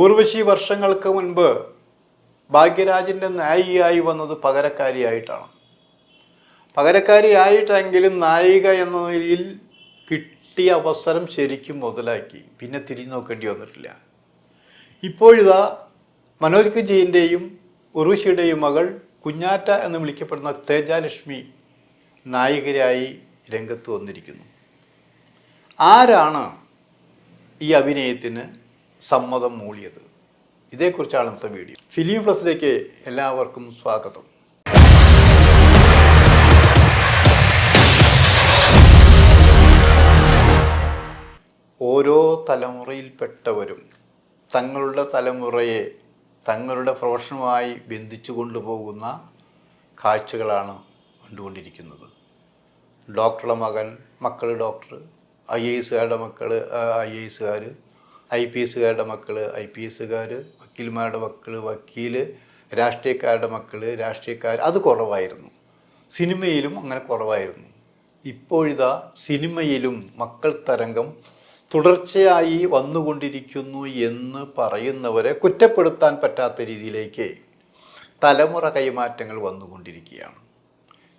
ഊർവശി വർഷങ്ങൾക്ക് മുൻപ് ഭാഗ്യരാജിന്റെ നായികയായി വന്നത് പകരക്കാരിയായിട്ടാണ്. പകരക്കാരിയായിട്ടെങ്കിലും നായിക എന്ന നിലയിൽ കിട്ടിയ അവസരം ശരിക്കും മുതലാക്കി. പിന്നെ തിരിഞ്ഞു നോക്കേണ്ടി വന്നിട്ടില്ല. ഇപ്പോഴിതാ മനോജ് വിജയന്റെയും ഉർവശിയുടെയും മകൾ കുഞ്ഞാറ്റ എന്ന് വിളിക്കപ്പെടുന്ന തേജാലക്ഷ്മി നായികരായി രംഗത്ത് വന്നിരിക്കുന്നു. ആരാണ് ഈ അഭിനയത്തിന് സമ്മതം മൂളിയത്. ഇതേക്കുറിച്ചാണ് ഇന്നത്തെ വീഡിയോ. ഫിലിം പ്ലസിലേക്ക് എല്ലാവർക്കും സ്വാഗതം. ഓരോ തലമുറയിൽപ്പെട്ടവരും തങ്ങളുടെ തലമുറയെ തങ്ങളുടെ പ്രൊഫഷനുമായി ബന്ധിച്ചു കൊണ്ടുപോകുന്ന കാഴ്ചകളാണ് കണ്ടുകൊണ്ടിരിക്കുന്നത്. ഡോക്ടറുടെ മകൻ മക്കൾ ഡോക്ടർ ഐ എ എസുകാരുടെ മക്കൾ ഐ എ എസുകാർ ഐ പി എസുകാരുടെ മക്കൾ ഐ പി എസുകാർ വക്കീൽമാരുടെ മക്കൾ വക്കീൽ രാഷ്ട്രീയക്കാരുടെ മക്കൾ രാഷ്ട്രീയക്കാർ അത് കുറവായിരുന്നു. സിനിമയിലും അങ്ങനെ കുറവായിരുന്നു. ഇപ്പോഴിതാ സിനിമയിലും മക്കൾ തരംഗം തുടർച്ചയായി വന്നുകൊണ്ടിരിക്കുന്നു എന്ന് പറയുന്നവരെ കുറ്റപ്പെടുത്താൻ പറ്റാത്ത രീതിയിലേക്ക് തലമുറ കൈമാറ്റങ്ങൾ വന്നുകൊണ്ടിരിക്കുകയാണ്.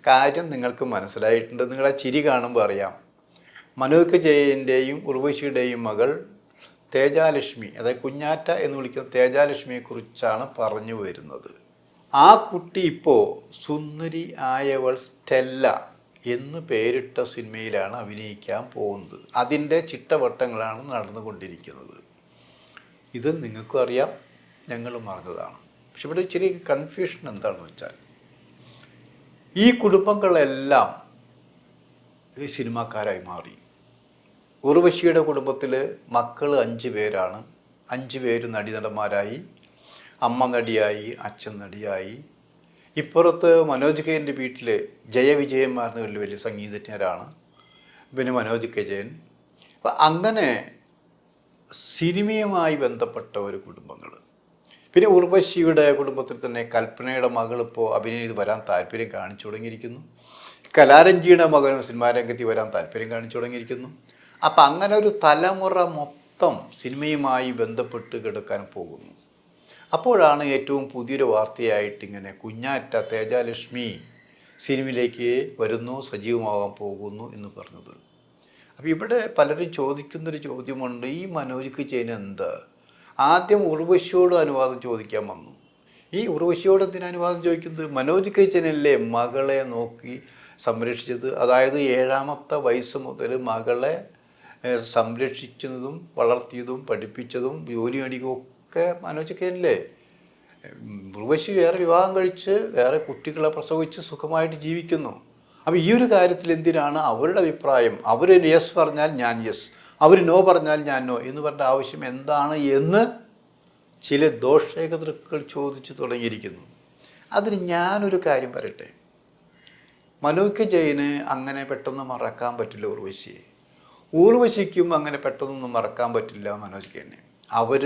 കാര്യം നിങ്ങൾക്ക് മനസ്സിലായിട്ടുണ്ട്. നിങ്ങളെ ചിരി കാണുമ്പോൾ അറിയാം. മനോജ് ജയന്റെയും ഉർവശിയുടെയും മകൾ തേജാലക്ഷ്മി അതായത് കുഞ്ഞാറ്റ എന്ന് വിളിക്കുന്ന തേജാലക്ഷ്മിയെക്കുറിച്ചാണ് പറഞ്ഞു വരുന്നത്. ആ കുട്ടി ഇപ്പോൾ സുന്ദരി ആയവൾ സ്റ്റെല്ല എന്ന് പേരിട്ട സിനിമയിലാണ് അഭിനയിക്കാൻ പോകുന്നത്. അതിന്റെ ചിട്ടവട്ടങ്ങളാണ് നടന്നുകൊണ്ടിരിക്കുന്നത്. ഇത് നിങ്ങൾക്കും അറിയാം ഞങ്ങളും അറിഞ്ഞതാണ്. പക്ഷെ ഇവിടെ ഇച്ചിരി കൺഫ്യൂഷൻ എന്താണെന്ന് വെച്ചാൽ ഈ കുടുംബങ്ങളെല്ലാം സിനിമാക്കാരായി മാറി. ഉർവശിയുടെ കുടുംബത്തിൽ മക്കൾ അഞ്ച് പേരാണ്. അഞ്ച് പേര് നടീനടന്മാരായി. അമ്മ നടിയായി അച്ഛൻ നടിയായി. ഇപ്പുറത്ത് മനോജ് കെയന്റെ വീട്ടിൽ ജയവിജയന്മാർ എന്ന് വലിയ വലിയ സംഗീതജ്ഞരാണ്. പിന്നെ മനോജ് കെ ജയൻ. അപ്പം അങ്ങനെ സിനിമയുമായി ബന്ധപ്പെട്ട ഒരു കുടുംബങ്ങൾ പിന്നെ ഉർവശിയുടെ കുടുംബത്തിൽ തന്നെ കൽപ്പനയുടെ മകൾ ഇപ്പോൾ അഭിനയിത് വരാൻ താല്പര്യം കാണിച്ചു തുടങ്ങിയിരിക്കുന്നു. കലാരഞ്ജിയുടെ മകനും സിനിമാരംഗത്തിൽ വരാൻ താല്പര്യം കാണിച്ചു തുടങ്ങിയിരിക്കുന്നു. അപ്പം അങ്ങനെ ഒരു തലമുറ മൊത്തം സിനിമയുമായി ബന്ധപ്പെട്ട് കിടക്കാൻ പോകുന്നു. അപ്പോഴാണ് ഏറ്റവും പുതിയൊരു വാർത്തയായിട്ട് ഇങ്ങനെ കുഞ്ഞാറ്റ തേജാലക്ഷ്മി സിനിമയിലേക്ക് വരുന്നു സജീവമാകാൻ പോകുന്നു എന്ന് പറഞ്ഞത്. അപ്പോൾ ഇവിടെ പലരും ചോദിക്കുന്നൊരു ചോദ്യമുണ്ട് ഈ മനോജ്ക്ക് ചെയ്യുന്ന എന്താ ആദ്യം ഉർവശിയോട് അനുവാദം ചോദിക്കാൻ വന്നു. ഈ ഉർവശിയോട് എന്തിനു അനുവാദം ചോദിക്കുന്നത്? മനോജ് കൈച്ചനല്ലേ മകളെ നോക്കി സംരക്ഷിച്ചത്? അതായത് ഏഴാമത്തെ വയസ്സ് മുതൽ മകളെ സംരക്ഷിച്ചതും വളർത്തിയതും പഠിപ്പിച്ചതും ജോലി മേടിക്കും ഒക്കെ മനോജ് കെയനല്ലേ ഉർവശി വേറെ വിവാഹം കഴിച്ച് വേറെ കുട്ടികളെ പ്രസവിച്ച് സുഖമായിട്ട് ജീവിക്കുന്നു. അപ്പോൾ ഈ ഒരു കാര്യത്തിൽ എന്തിനാണ് അവരുടെ അഭിപ്രായം? അവർ യെസ് പറഞ്ഞാൽ ഞാൻ യെസ് അവർ നോ പറഞ്ഞാൽ ഞാൻ നോ എന്ന് പറഞ്ഞ ആവശ്യം എന്താണ് എന്ന് ചില ദോഷേകതൃക്കൾ ചോദിച്ചു തുടങ്ങിയിരിക്കുന്നു. അതിന് ഞാനൊരു കാര്യം പറയട്ടെ. മനോജ് ജയിന് അങ്ങനെ പെട്ടെന്ന് മറക്കാൻ പറ്റില്ല ഉർവശിയെ. ഊർവശിക്കും അങ്ങനെ പെട്ടെന്നൊന്നും മറക്കാൻ പറ്റില്ല മനോജ്ക്ക് തന്നെ അവർ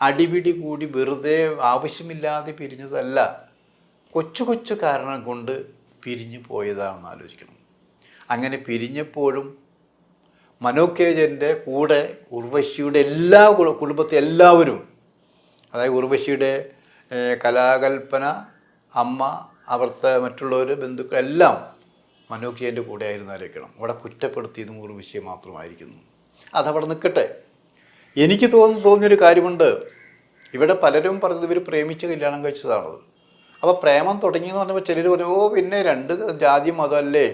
അടിപിടി കൂടി വെറുതെ ആവശ്യമില്ലാതെ പിരിഞ്ഞതല്ല. കൊച്ചു കൊച്ചു കാരണം കൊണ്ട് പിരിഞ്ഞു പോയതാണെന്ന് ആലോചിക്കണം. അങ്ങനെ പിരിഞ്ഞപ്പോഴും മനോക്കേജന്റെ കൂടെ ഉർവശിയുടെ എല്ലാ കുടുംബത്തെ എല്ലാവരും അതായത് ഉർവശിയുടെ കലാകൽപ്പന അമ്മ അവിടുത്തെ മറ്റുള്ളവർ ബന്ധുക്കൾ എല്ലാം മനോക്കിയന്റെ കൂടെ ആയിരുന്നു അവിടെ കുറ്റപ്പെടുത്തിയതും വിഷയം മാത്രമായിരിക്കുന്നു. അതവിടെ നിൽക്കട്ടെ. എനിക്ക് തോന്നുന്നു തോന്നിയൊരു കാര്യമുണ്ട്. ഇവിടെ പലരും പറഞ്ഞത് ഇവർ പ്രേമിച്ച് കല്യാണം കഴിച്ചതാണത്. അപ്പോൾ പ്രേമം തുടങ്ങിയെന്ന് പറഞ്ഞപ്പോൾ ചിലർ പറഞ്ഞു ഓ പിന്നെ രണ്ട് ജാതി മതമല്ലേ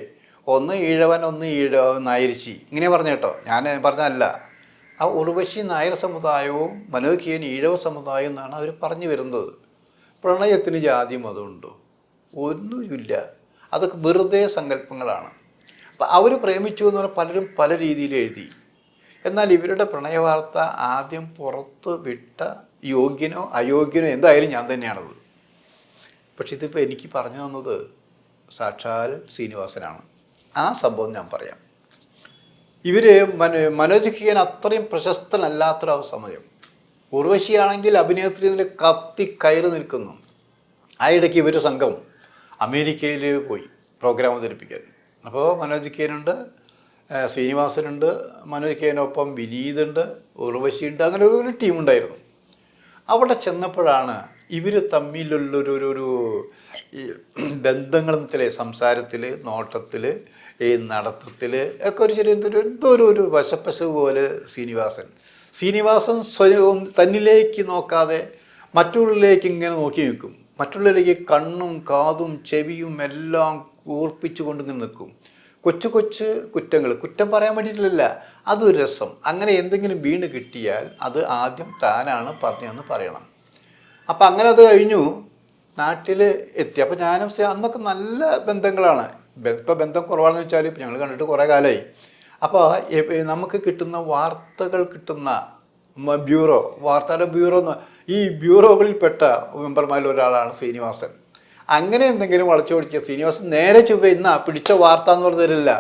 ഒന്ന് ഈഴവൻ ഒന്ന് ഈഴ നായരിച്ചി. ഇങ്ങനെ പറഞ്ഞു കേട്ടോ. ഞാൻ പറഞ്ഞല്ല ആ ഉർവശി നായർ സമുദായവും മനോഖിയൻ ഈഴവ സമുദായം എന്നാണ് അവർ പറഞ്ഞു വരുന്നത്. പ്രണയത്തിന് ജാതി മതമുണ്ടോ? ഒന്നുമില്ല. അതൊക്കെ വെറുതെ സങ്കല്പങ്ങളാണ്. അപ്പം അവർ പ്രേമിച്ചു എന്ന് പറഞ്ഞാൽ പലരും പല രീതിയിൽ എഴുതി. എന്നാൽ ഇവരുടെ പ്രണയവാർത്ത ആദ്യം പുറത്ത് വിട്ട യോഗ്യനോ അയോഗ്യനോ എന്തായാലും ഞാൻ തന്നെയാണത്. പക്ഷെ ഇതിപ്പോൾ എനിക്ക് പറഞ്ഞു തന്നത് സാക്ഷാൽ ശ്രീനിവാസനാണ്. ആ സംഭവം ഞാൻ പറയാം. ഇവർ മന മനോജ് ഖിയൻ അത്രയും പ്രശസ്തനല്ലാത്തൊരു സമയം ഉർവശിയാണെങ്കിൽ അഭിനേത്രി കത്തി കയറി നിൽക്കുന്നു. ആ ഇടയ്ക്ക് ഇവർ സംഘം അമേരിക്കയിൽ പോയി പ്രോഗ്രാം അവതരിപ്പിക്കാൻ. അപ്പോൾ മനോജ് കെയനുണ്ട് ശ്രീനിവാസനുണ്ട് മനോജ് കെയനൊപ്പം വിനീതുണ്ട് ഉർവശിയുണ്ട് അങ്ങനെ ഒരു ടീമുണ്ടായിരുന്നു. അവിടെ ചെന്നപ്പോഴാണ് ഇവർ തമ്മിലുള്ളൊരു ഒരു ഒരു ബന്ധങ്ങളത്തിലെ സംസാരത്തിൽ നോട്ടത്തിൽ ഈ നടത്തത്തിൽ ഒക്കെ ഒരു ചെറിയ എന്തൊരു എന്തോ ഒരു ഒരു വശപ്പശവ് പോലെ ശ്രീനിവാസൻ. ശ്രീനിവാസൻ സ്വയം തന്നിലേക്ക് നോക്കാതെ മറ്റുള്ളിലേക്ക് ഇങ്ങനെ നോക്കി നിൽക്കും. മറ്റുള്ളവരിലേക്ക് കണ്ണും കാതും ചെവിയും എല്ലാം ഓർപ്പിച്ചു കൊണ്ട് നിൽക്കും. കൊച്ചു കൊച്ചു കുറ്റങ്ങൾ കുറ്റം പറയാൻ വേണ്ടിയിട്ടില്ല അതൊരു രസം. അങ്ങനെ എന്തെങ്കിലും വീണ് കിട്ടിയാൽ അത് ആദ്യം താനാണ് പറഞ്ഞതെന്ന് പറയണം. അപ്പം അങ്ങനെ അത് കഴിഞ്ഞു. നാട്ടിൽ എത്തി. അപ്പോൾ ഞാനും അന്നൊക്കെ നല്ല ബന്ധങ്ങളാണ്. ഇപ്പം ബന്ധം കുറവാണെന്ന് വെച്ചാൽ ഞങ്ങൾ കണ്ടിട്ട് കുറേ കാലമായി അപ്പോൾ നമുക്ക് കിട്ടുന്ന വാർത്തകൾ കിട്ടുന്ന ബ്യൂറോ വാർത്താ ബ്യൂറോ എന്ന് ഈ ബ്യൂറോകളിൽപ്പെട്ട മെമ്പർമാരിൽ ഒരാളാണ് ശ്രീനിവാസൻ. അങ്ങനെ എന്തെങ്കിലും വളച്ചു പിടിക്കുക ശ്രീനിവാസൻ നേരെ ചുവ ഇന്ന പിടിച്ച വാർത്ത എന്ന് തരില്ല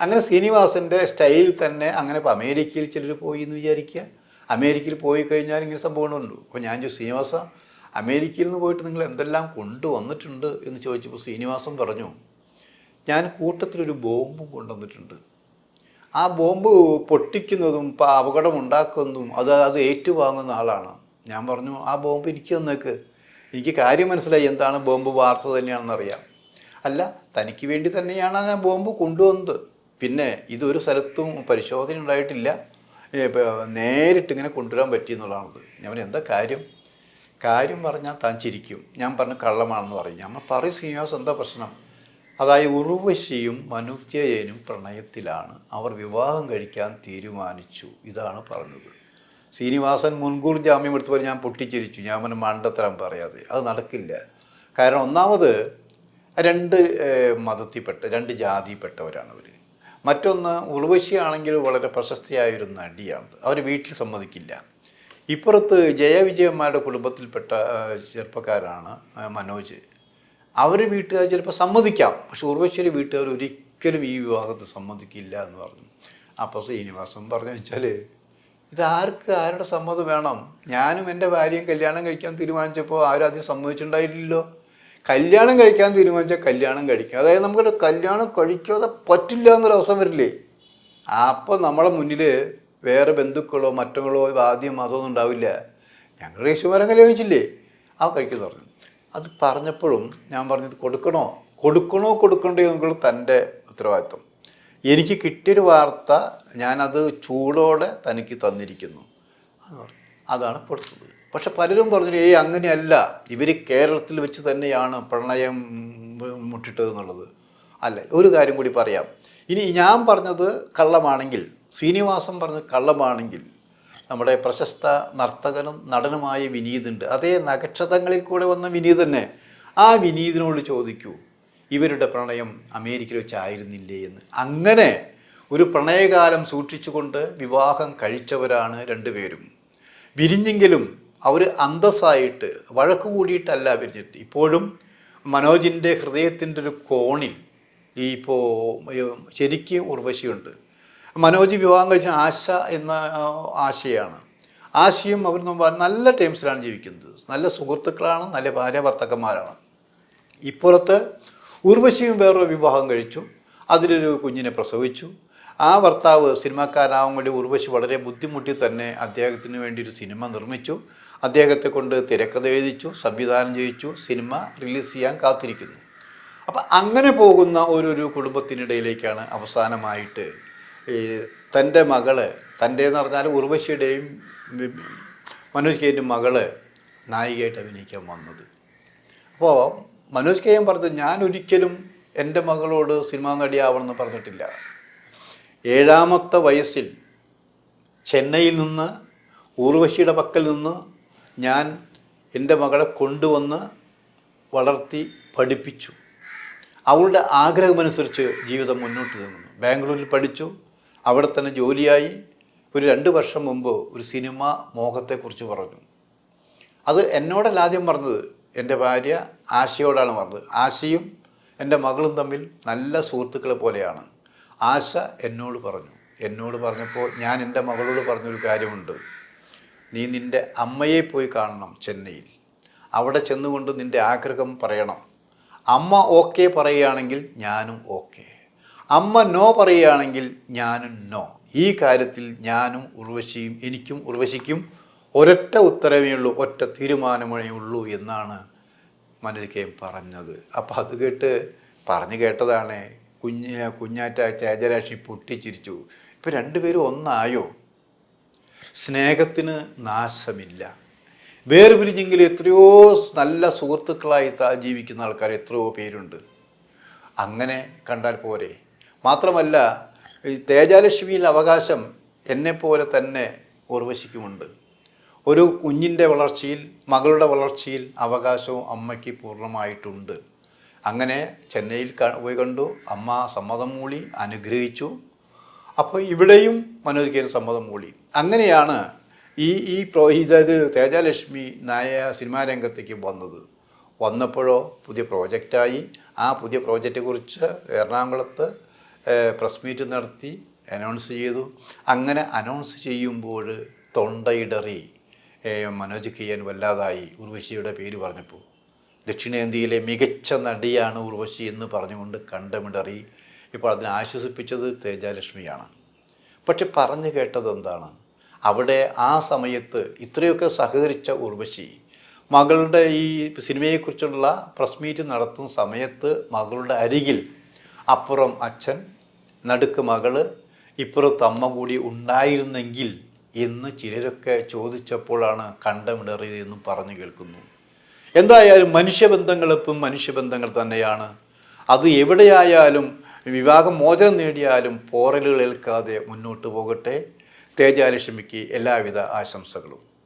അങ്ങനെ ശ്രീനിവാസന്റെ സ്റ്റൈൽ തന്നെ അങ്ങനെ ഇപ്പോൾ അമേരിക്കയിൽ ചിലർ പോയി എന്ന് വിചാരിക്കുക. അമേരിക്കയിൽ പോയി കഴിഞ്ഞാൽ ഇങ്ങനെ സംഭവങ്ങളുണ്ട്. അപ്പോൾ ഞാൻ ചോദിച്ചു ശ്രീനിവാസ അമേരിക്കയിൽ നിന്ന് പോയിട്ട് നിങ്ങൾ എന്തെല്ലാം കൊണ്ടുവന്നിട്ടുണ്ട് എന്ന് ചോദിച്ചപ്പോൾ ശ്രീനിവാസൻ പറഞ്ഞു ഞാൻ കൂട്ടത്തിലൊരു ബോംബും കൊണ്ടുവന്നിട്ടുണ്ട്. ആ ബോംബ് പൊട്ടിക്കുന്നതും അപകടം ഉണ്ടാക്കുന്നതും അത് അത് ഏറ്റുവാങ്ങുന്ന ആളാണ്. ഞാൻ പറഞ്ഞു ആ ബോംബ് എനിക്ക് തന്നേക്ക്. എനിക്ക് കാര്യം മനസ്സിലായി. എന്താണ് ബോംബ് വാർത്ത തന്നെയാണെന്ന് അറിയാം അല്ല തനിക്ക് വേണ്ടി തന്നെയാണ് ഞാൻ ബോംബ് കൊണ്ടുവന്നത്. പിന്നെ ഇതൊരു സ്ഥലത്തും പരിശോധന ഉണ്ടായിട്ടില്ല. നേരിട്ട് ഇങ്ങനെ കൊണ്ടുവരാൻ പറ്റിയെന്നുള്ളതാണത് ഞാൻ എന്താ കാര്യം? കാര്യം പറഞ്ഞാൽ താൻ ചിരിക്കും. ഞാൻ പറഞ്ഞു കള്ളമാണെന്ന് പറയും. ഞാൻ പറയൂ ശ്രീനിവാസ് എന്താ പ്രശ്നം? അതായത് ഉറുവശിയും മനുജയനും പ്രണയത്തിലാണ്. അവർ വിവാഹം കഴിക്കാൻ തീരുമാനിച്ചു. ഇതാണ് പറഞ്ഞത്. ശ്രീനിവാസൻ മുൻകൂർ ജാമ്യം എടുത്തപ്പോൾ ഞാൻ പൊട്ടിച്ചിരിച്ചു. ഞാൻ അവന് മണ്ടത്തരം പറയാതെ. അത് നടക്കില്ല. കാരണം ഒന്നാമത് രണ്ട് മതത്തിൽപ്പെട്ട രണ്ട് ജാതിയിൽപ്പെട്ടവരാണ് അവർ മറ്റൊന്ന് ഉറുവശിയാണെങ്കിൽ വളരെ പ്രശസ്തിയായൊരു നടിയാണ്. അവർ വീട്ടിൽ സമ്മതിക്കില്ല. ഇപ്പുറത്ത് ജയവിജയന്മാരുടെ കുടുംബത്തിൽപ്പെട്ട ചെറുപ്പക്കാരാണ് മനോജ്. അവർ വീട്ടുകാർ ചിലപ്പോൾ സമ്മതിക്കാം. പക്ഷെ ഉർവശിയുടെ വീട്ടുകാർ ഒരിക്കലും ഈ വിവാഹത്തെ സമ്മതിക്കില്ല എന്ന് പറഞ്ഞു. അപ്പോൾ ശ്രീനിവാസൻ പറഞ്ഞു വെച്ചാൽ ഇത് ആർക്ക് ആരുടെ സമ്മതം വേണം? ഞാനും എന്റെ ഭാര്യയും കല്യാണം കഴിക്കാൻ തീരുമാനിച്ചപ്പോൾ ആരും ആദ്യം സമ്മതിച്ചിട്ടുണ്ടായില്ലല്ലോ. കല്യാണം കഴിക്കാൻ തീരുമാനിച്ചാൽ കല്യാണം കഴിക്കും. അതായത് നമുക്കൊരു കല്യാണം കഴിക്കാതെ പറ്റില്ല എന്നൊരു അവസരം വരില്ലേ? അപ്പോൾ നമ്മളെ മുന്നിൽ വേറെ ബന്ധുക്കളോ മറ്റങ്ങളോ ആദ്യം അതൊന്നും ഉണ്ടാവില്ല. ഞങ്ങൾ യേശുമാരം കല്യാണിച്ചില്ലേ ആ കഴിക്കുന്നു പറഞ്ഞു. അത് പറഞ്ഞപ്പോഴും ഞാൻ പറഞ്ഞത് കൊടുക്കണോ? കൊടുക്കണോ കൊടുക്കണ്ടോ എന്നുള്ളത് തന്റെ ഉത്തരവാദിത്വം. എനിക്ക് കിട്ടിയൊരു വാർത്ത ഞാനത് ചൂടോടെ തനിക്ക് തന്നിരിക്കുന്നു. അതാണ് കൊടുത്തത് പക്ഷെ പലരും പറഞ്ഞു ഏയ് അങ്ങനെയല്ല. ഇവർ കേരളത്തിൽ വെച്ച് തന്നെയാണ് പ്രണയം മുട്ടിട്ടത് എന്നുള്ളത് അല്ല ഒരു കാര്യം കൂടി പറയാം. ഇനി ഞാൻ പറഞ്ഞത് കള്ളമാണെങ്കിൽ ശ്രീനിവാസൻ പറഞ്ഞത് കള്ളമാണെങ്കിൽ നമ്മുടെ പ്രശസ്ത നർത്തകനും നടനുമായ വിനീതുണ്ട്. അതേ നക്ഷത്രങ്ങളിൽ കൂടെ വന്ന വിനീത് തന്നെ ആ വിനീതിനോട് ചോദിക്കൂ ഇവരുടെ പ്രണയം അമേരിക്കയിൽ വെച്ചായിരുന്നില്ലേ എന്ന്? അങ്ങനെ ഒരു പ്രണയകാലം സൂക്ഷിച്ചുകൊണ്ട് വിവാഹം കഴിച്ചവരാണ് രണ്ടുപേരും. വിരിഞ്ഞെങ്കിലും അവർ അന്തസ്സായിട്ട് വഴക്ക് കൂടിയിട്ടല്ല വിരിഞ്ഞിട്ട്. ഇപ്പോഴും മനോജിന്റെ ഹൃദയത്തിന്റെ ഒരു കോണിൽ ഈ ഇപ്പോൾ ശരിക്കും ഉർവശിയുണ്ട്. മനോജ് വിവാഹം കഴിച്ച ആശ എന്ന ആശയാണ്. ആശയും അവർ നല്ല ടേംസിലാണ് ജീവിക്കുന്നത്. നല്ല സുഹൃത്തുക്കളാണ് നല്ല ഭാര്യ ഭർത്തക്കന്മാരാണ്. ഇപ്പുറത്ത് ഉർവശിയും വേറൊരു വിവാഹം കഴിച്ചു. അതിലൊരു കുഞ്ഞിനെ പ്രസവിച്ചു. ആ ഭർത്താവ് സിനിമാക്കാരാവാൻ വേണ്ടി ഉർവശി വളരെ ബുദ്ധിമുട്ടി തന്നെ അദ്ദേഹത്തിന് വേണ്ടി ഒരു സിനിമ നിർമ്മിച്ചു. അദ്ദേഹത്തെ കൊണ്ട് തിരക്കഥ എഴുതിച്ചു സംവിധാനം ചെയ്യിച്ചു സിനിമ റിലീസ് ചെയ്യാൻ കാത്തിരിക്കുന്നു. അപ്പം അങ്ങനെ പോകുന്ന ഓരോരോ കുടുംബത്തിനിടയിലേക്കാണ് അവസാനമായിട്ട് ഈ തന്റെ മകൾ തന്റെ എന്ന് പറഞ്ഞാൽ ഉർവശിയുടെയും മനോജ് കെയിന്റെ മകൾ നായികയായിട്ട് അഭിനയിക്കാൻ വന്നത്. അപ്പോൾ മനോജ് കെയും എം പറഞ്ഞത് ഞാൻ ഒരിക്കലും എന്റെ മകളോട് സിനിമാ നടിയാവണമെന്ന് പറഞ്ഞിട്ടില്ല. ഏഴാമത്തെ വയസ്സിൽ ചെന്നൈയിൽ നിന്ന് ഊർവശിയുടെ പക്കൽ നിന്ന് ഞാൻ എന്റെ മകളെ കൊണ്ടുവന്ന് വളർത്തി പഠിപ്പിച്ചു. അവളുടെ ആഗ്രഹമനുസരിച്ച് ജീവിതം മുന്നോട്ട് നീങ്ങുന്നു. ബാംഗ്ലൂരിൽ പഠിച്ചു. അവിടെ തന്നെ ജോലിയായി ഒരു രണ്ട് വർഷം മുമ്പ് ഒരു സിനിമ മോഹത്തെക്കുറിച്ച് പറഞ്ഞു. അത് എന്നോടല്ല ആദ്യം പറഞ്ഞത് എന്റെ ഭാര്യ ആശയോടാണ് പറഞ്ഞത്. ആശയും എന്റെ മകളും തമ്മിൽ നല്ല സുഹൃത്തുക്കളെ പോലെയാണ്. ആശ എന്നോട് പറഞ്ഞു. എന്നോട് പറഞ്ഞപ്പോൾ ഞാൻ എന്റെ മകളോട് പറഞ്ഞൊരു കാര്യമുണ്ട്. നീ നിന്റെ അമ്മയെ പോയി കാണണം ചെന്നൈയിൽ. അവിടെ ചെന്നുകൊണ്ട് നിന്റെ ആഗ്രഹം പറയണം. അമ്മ ഓക്കെ പറയുകയാണെങ്കിൽ ഞാനും ഓക്കെ. അമ്മ നോ പറയുകയാണെങ്കിൽ ഞാനും നോ. ഈ കാര്യത്തിൽ ഞാനും ഉർവശിയും എനിക്കും ഉർവശിക്കും ഒരൊറ്റ ഉത്തരവേ ഉള്ളൂ ഒറ്റ തീരുമാനമേ ഉള്ളൂ എന്നാണ് മനോജിക്കയും പറഞ്ഞത്. അപ്പോൾ അത് കേട്ട് പറഞ്ഞു കേട്ടതാണ് കുഞ്ഞ് കുഞ്ഞാറ്റ ചേജരാശി പൊട്ടിച്ചിരിച്ചു. ഇപ്പം രണ്ടുപേരും ഒന്നായോ? സ്നേഹത്തിന് നാശമില്ല. വേർപിരിഞ്ഞെങ്കിൽ എത്രയോ നല്ല സുഹൃത്തുക്കളായി ജീവിക്കുന്ന ആൾക്കാർ എത്രയോ പേരുണ്ട്. അങ്ങനെ കണ്ടാൽ പോരെ? മാത്രമല്ല ഈ തേജാലക്ഷ്മിയിൽ അവകാശം എന്നെപ്പോലെ തന്നെ ഉർവശിക്കുമുണ്ട്. ഒരു കുഞ്ഞിന്റെ വളർച്ചയിൽ മകളുടെ വളർച്ചയിൽ അവകാശവും അമ്മയ്ക്ക് പൂർണമായിട്ടുണ്ട്. അങ്ങനെ ചെന്നൈയിൽ പോയി കണ്ടു അമ്മ സമ്മതം മൂളി അനുഗ്രഹിച്ചു. അപ്പോൾ ഇവിടെയും മനോജ് കെ സമ്മതം മൂളി. അങ്ങനെയാണ് ഈ ഈ ഇതായത് തേജാലക്ഷ്മി നായ സിനിമാ രംഗത്തേക്ക് വന്നത്. വന്നപ്പോഴോ പുതിയ പ്രോജക്റ്റായി. ആ പുതിയ പ്രോജക്റ്റെക്കുറിച്ച് എറണാകുളത്ത് പ്രസ് മീറ്റ് നടത്തി അനൗൺസ് ചെയ്തു. അങ്ങനെ അനൗൺസ് ചെയ്യുമ്പോൾ തൊണ്ടയിടറി. മനോജ് കിയൻ വല്ലാതായി ഉർവശിയുടെ പേര് പറഞ്ഞപ്പോൾ. ദക്ഷിണേന്ത്യയിലെ മികച്ച നടിയാണ് ഉർവശി എന്ന് പറഞ്ഞുകൊണ്ട് കണ്ടമിടറി. ഇപ്പോൾ അതിനെ ആശ്വസിപ്പിച്ചത് തേജാലക്ഷ്മിയാണ്. പക്ഷെ പറഞ്ഞു കേട്ടത് എന്താണ്? അവിടെ ആ സമയത്ത് ഇത്രയൊക്കെ സഹകരിച്ച ഉർവശി മകളുടെ ഈ സിനിമയെക്കുറിച്ചുള്ള പ്രസ് മീറ്റ് നടത്തുന്ന സമയത്ത് മകളുടെ അരികിൽ അപ്പുറം അച്ഛൻ നടുക്ക് മകൾ ഇപ്പുറത്ത് അമ്മ കൂടി ഉണ്ടായിരുന്നെങ്കിൽ എന്ന് ചിലരൊക്കെ ചോദിച്ചപ്പോഴാണ് കണ്ടമിടറിയതെന്നും പറഞ്ഞു കേൾക്കുന്നു. എന്തായാലും മനുഷ്യബന്ധങ്ങൾ ഇപ്പം മനുഷ്യബന്ധങ്ങൾ തന്നെയാണ്. അത് എവിടെയായാലും വിവാഹം മോചനം നേടിയാലും പോറലുകൾ ഏൽക്കാതെ മുന്നോട്ട് പോകട്ടെ. തേജാലക്ഷ്മിക്ക് എല്ലാവിധ ആശംസകളും.